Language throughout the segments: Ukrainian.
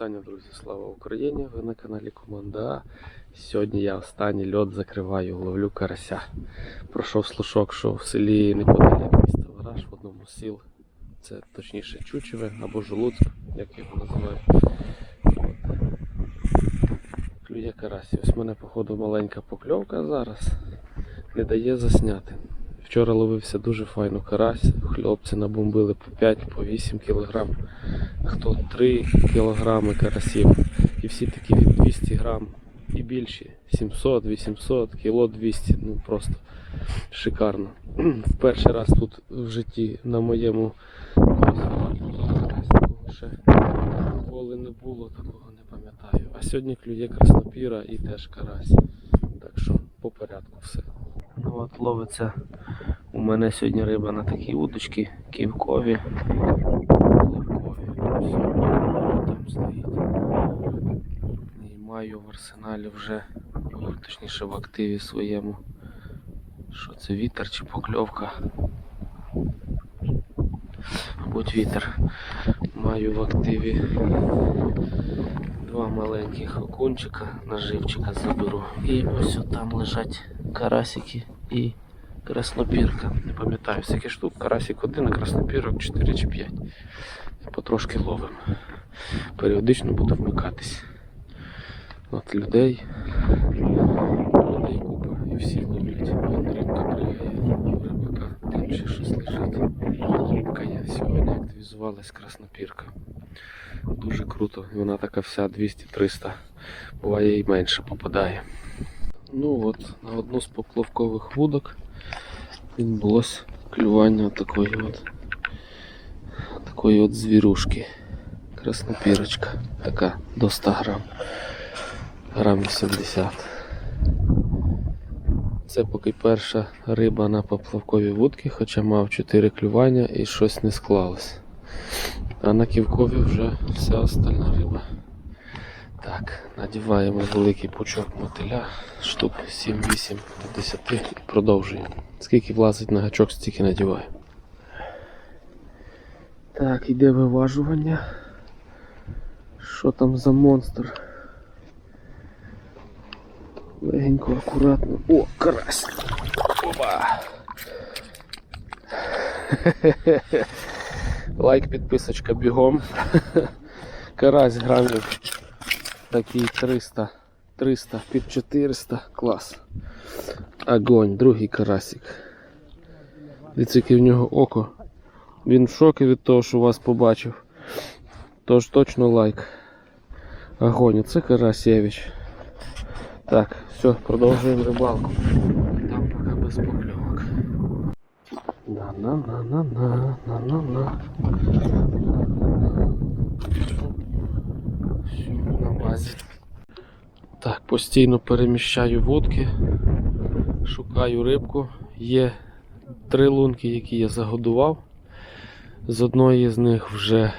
Вітання, друзі, слава Україні! Ви на каналі Команда А. Сьогодні я останній льот закриваю, ловлю карася. Пройшов слушок, що в селі неподалік міста Враж в одному з сіл. Це точніше Чучеве або Жолуцьк, як його називають. Клює карась. Ось в мене, походу, маленька покльовка зараз. Не дає засняти. Вчора ловився дуже файно карась. Хлопці набомбили по 5 по 8 кг. Хто 3 кг карасів. І всі такі від 200 грам і більші. 700, 800, кіло 200. Ну просто шикарно. В перший раз тут в житті на моєму ще ніколи не було, такого не пам'ятаю. А сьогодні клює краснопіра і теж карась. Так що по порядку все. Ну от ловиться у мене сьогодні риба на такі удочки, ківкові, пливкові. Там стоїть. І маю в арсеналі вже, точніше в активі своєму. Що це вітер чи покльовка? Мабуть вітер. Маю в активі два маленьких окунчика, наживчика заберу. І ось там лежать карасики і краснопірка. Не пам'ятаю, скільки штук, карасик один, а краснопірок 4 чи 5. Потрошки ловимо. Періодично буду вмикатись. От людей. Людей купа і всі ловлять. Рибка пригає, у рибака там ще щось лежить. Рибка є. Сьогодні активізувалась краснопірка. Дуже круто. Вона така вся 200-300. Буває і менше попадає. Ну от, на одну з поплавкових вудок відбулось клювання такої от такої от звірушки. Краснопірочка. Така до 100 грам. Грам 80. Це поки перша риба на поплавковій вудці, хоча мав 4 клювання і щось не склалось. А на ківкові вже вся остальна риба. Так, надіваємо великий пучок мотиля, штук 7-8 до 10 і продовжуємо. Скільки влазить на гачок, стільки надіваю. Так, іде виважування. Що там за монстр? Легенько, акуратно. О, карась! Опа! Лайк, підписочка бігом. Карась грамів такий 300, 300 під 400, клас. Огонь, другий карасик. Дивіться, яке в нього око. Він в шокі від того, що вас побачив. Тож точно лайк. Огонь, це Карасєвич. Так, все, продовжуємо рибалку. Там поки без покльовок. На-на-на-на-на-на-на-на. Все, Так, постійно переміщаю вудки, шукаю рибку. Є три лунки, які я загодував. З одної з них вже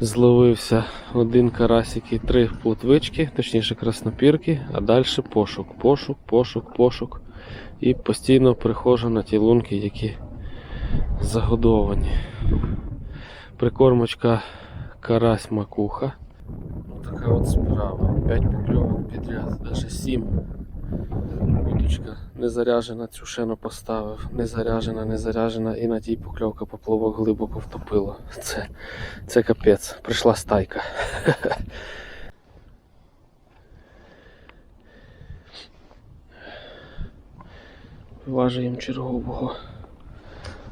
зловився один карасик і три плотвички, точніше краснопірки, а далі пошук, пошук, пошук, пошук. І постійно приходжу на ті лунки, які загодовані. Прикормочка карась макуха. Така от справа. 5 покльовок підряд, навіть 7. Удочка не заряжена, цю шену поставив, не заряжена, не заряжена, і на тій покльовка поплавок глибоко втопило. Це, це капець, прийшла стайка. Виважуємо чергового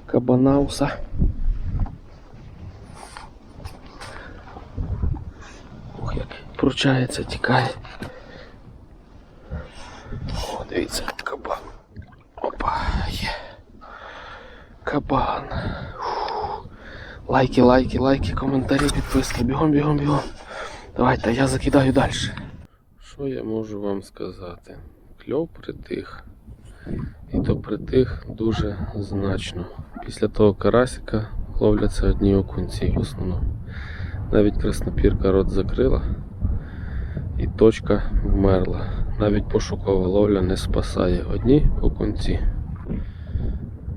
кабанауса. Ох, пручається, тікає. О, дивіться, кабан. Опа, є. Кабан. Фух. Лайки, лайки, лайки, коментарі, підписки. Бігом, бігом, бігом. Давайте, я закидаю далі. Що я можу вам сказати? Кльов притих. І то притих дуже значно. Після того карасика ловляться одні окунці в основному. Навіть краснопірка рот закрила і точка вмерла. Навіть пошукова ловля не спасає одні окунці.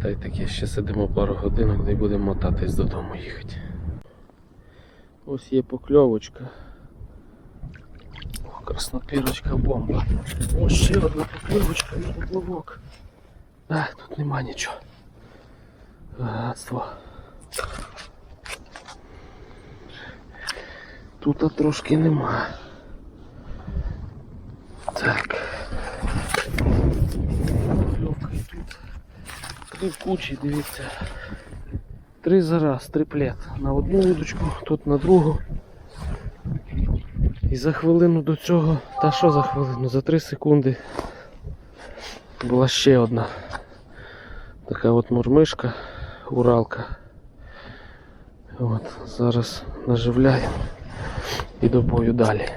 Та й таке ще сидимо пару годинок, де й будемо мотатись додому їхати. Ось є покльовочка. Краснопірочка бомба. О, ще одна покльовочка на поплавок. А, тут нема нічого. Гадство. Тут трошки нема. Так. Покльовка і тут. Три кучі, дивіться. Три за раз, триплет. На одну удочку, тут на другу. І за хвилину до цього, та що за хвилину? За 3 секунди була ще одна. Така от мурмишка, уралка. От, зараз наживляємо і до бою далі.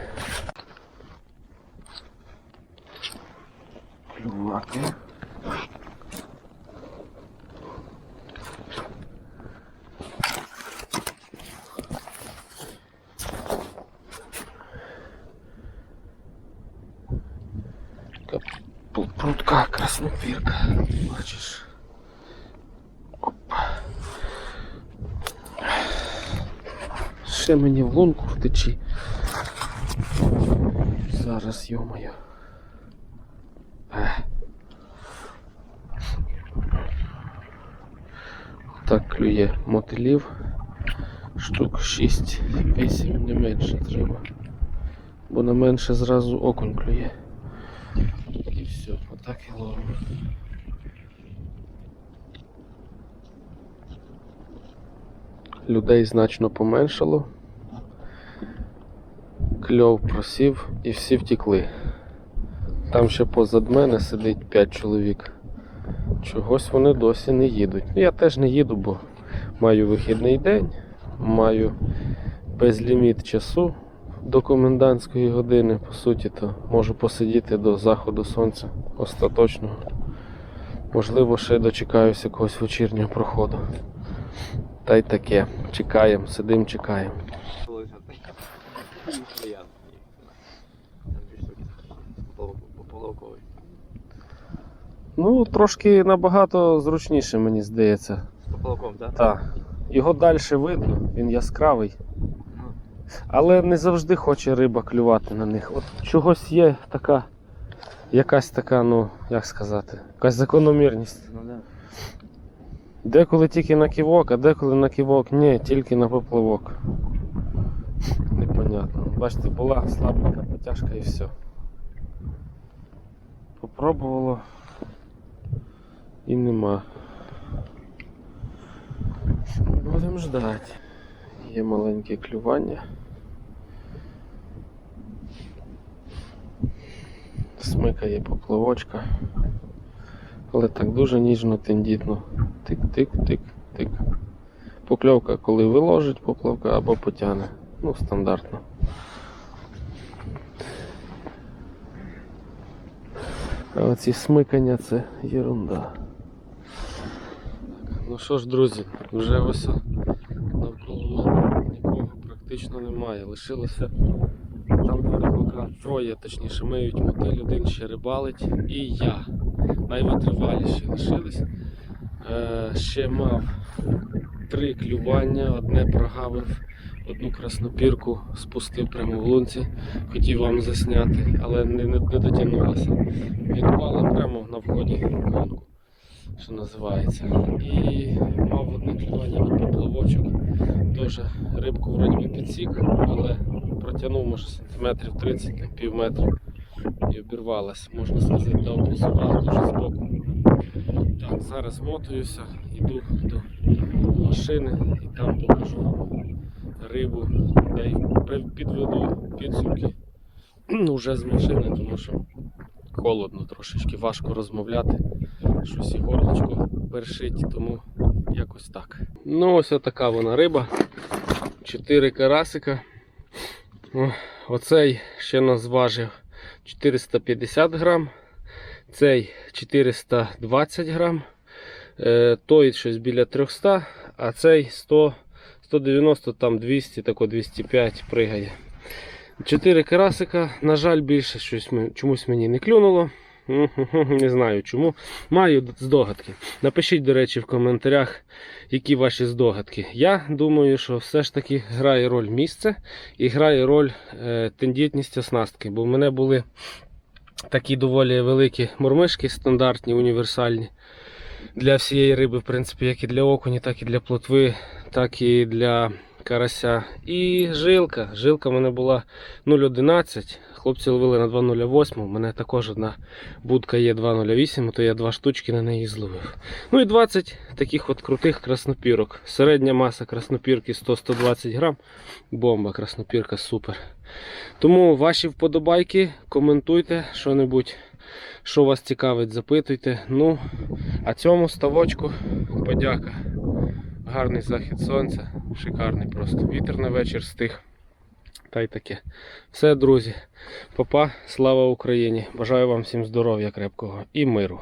Пу- Прутка краснопірка. Бачиш. Опа. Ще мені в лунку втечі. Зараз, йомаю. Так клює мотилів. Штук 6-8 не менше треба. Бо на менше зразу окунь клює. І все, отак і ловимо. Людей значно поменшало. Кльов просів і всі втікли. Там ще позад мене сидить 5 чоловік. Чогось вони досі не їдуть. Ну, Я теж не їду, бо маю вихідний день, маю безліміт часу до комендантської години, по суті, то можу посидіти до заходу сонця остаточного. Можливо, ще дочекаюся якогось вечірнього проходу. Та й таке. Чекаємо, сидимо, чекаємо. Ну, трошки набагато зручніше, мені здається. З поплавком, так? Так. Його далі видно, він яскравий. Але не завжди хоче риба клювати на них. От чогось є така, якась така, ну, як сказати, якась закономірність. Ну да. Деколи тільки на ківок, а деколи на ківок ні, тільки на поплавок. Непонятно. Бачите, була слабенька потяжка і все. Попробувало і нема. Будемо ждати. Є маленьке клювання. Смикає поплавочка. Але так дуже ніжно, тендітно. Тик-тик-тик-тик. Покльовка, коли виложить поплавка або потягне. Ну, стандартно. А оці смикання це ерунда. Ну що ж, друзі, вже ось навколо нікого практично немає. Лишилося там рибака, троє, точніше, миють мотель, один ще рибалить і я. Найвитриваліші лишились. Е, ще мав три клювання, одне прогавив, одну краснопірку спустив прямо в лунці, хотів вам засняти, але не, не, не дотягнулося. Відпала прямо на вході в лунку, що називається. І мав одне клювання на поплавочок. Теж рибку вроді би підсік, але протягнув може сантиметрів 30 на пів метра і обірвалась. Можна сказати, дав посував дуже збоку. Так, зараз мотуюся, йду до машини і там покажу рибу, при- підведу підсумки вже з машини, тому що холодно трошечки, важко розмовляти. Щось і горлочко першить, тому якось так. Ну, ось така вона риба. Чотири карасика. Оцей ще нас важив 450 грам. Цей 420 грам. Е, той щось біля 300, а цей 100, 190, там 200, тако 205 пригає. 4 карасика, на жаль, більше щось чомусь мені не клюнуло. Не знаю чому. Маю здогадки. Напишіть, до речі, в коментарях, які ваші здогадки. Я думаю, що все ж таки грає роль місце і грає роль е, тендітність оснастки. Бо в мене були такі доволі великі мормишки, стандартні, універсальні. Для всієї риби, в принципі, як і для окуні, так і для плотви, так і для карася. І жилка. Жилка в мене була 0,11. Хлопці ловили на 2,08. У мене також одна будка є 2,08, то я два штучки на неї зловив. Ну і 20 таких от крутих краснопірок. Середня маса краснопірки 100-120 грам. Бомба, краснопірка супер. Тому ваші вподобайки, коментуйте що-небудь, що вас цікавить, запитуйте. Ну, а цьому ставочку подяка. Гарний захід сонця, шикарний просто. Вітер на вечір стих. Та й таке. Все, друзі. Папа, слава Україні! Бажаю вам всім здоров'я крепкого і миру.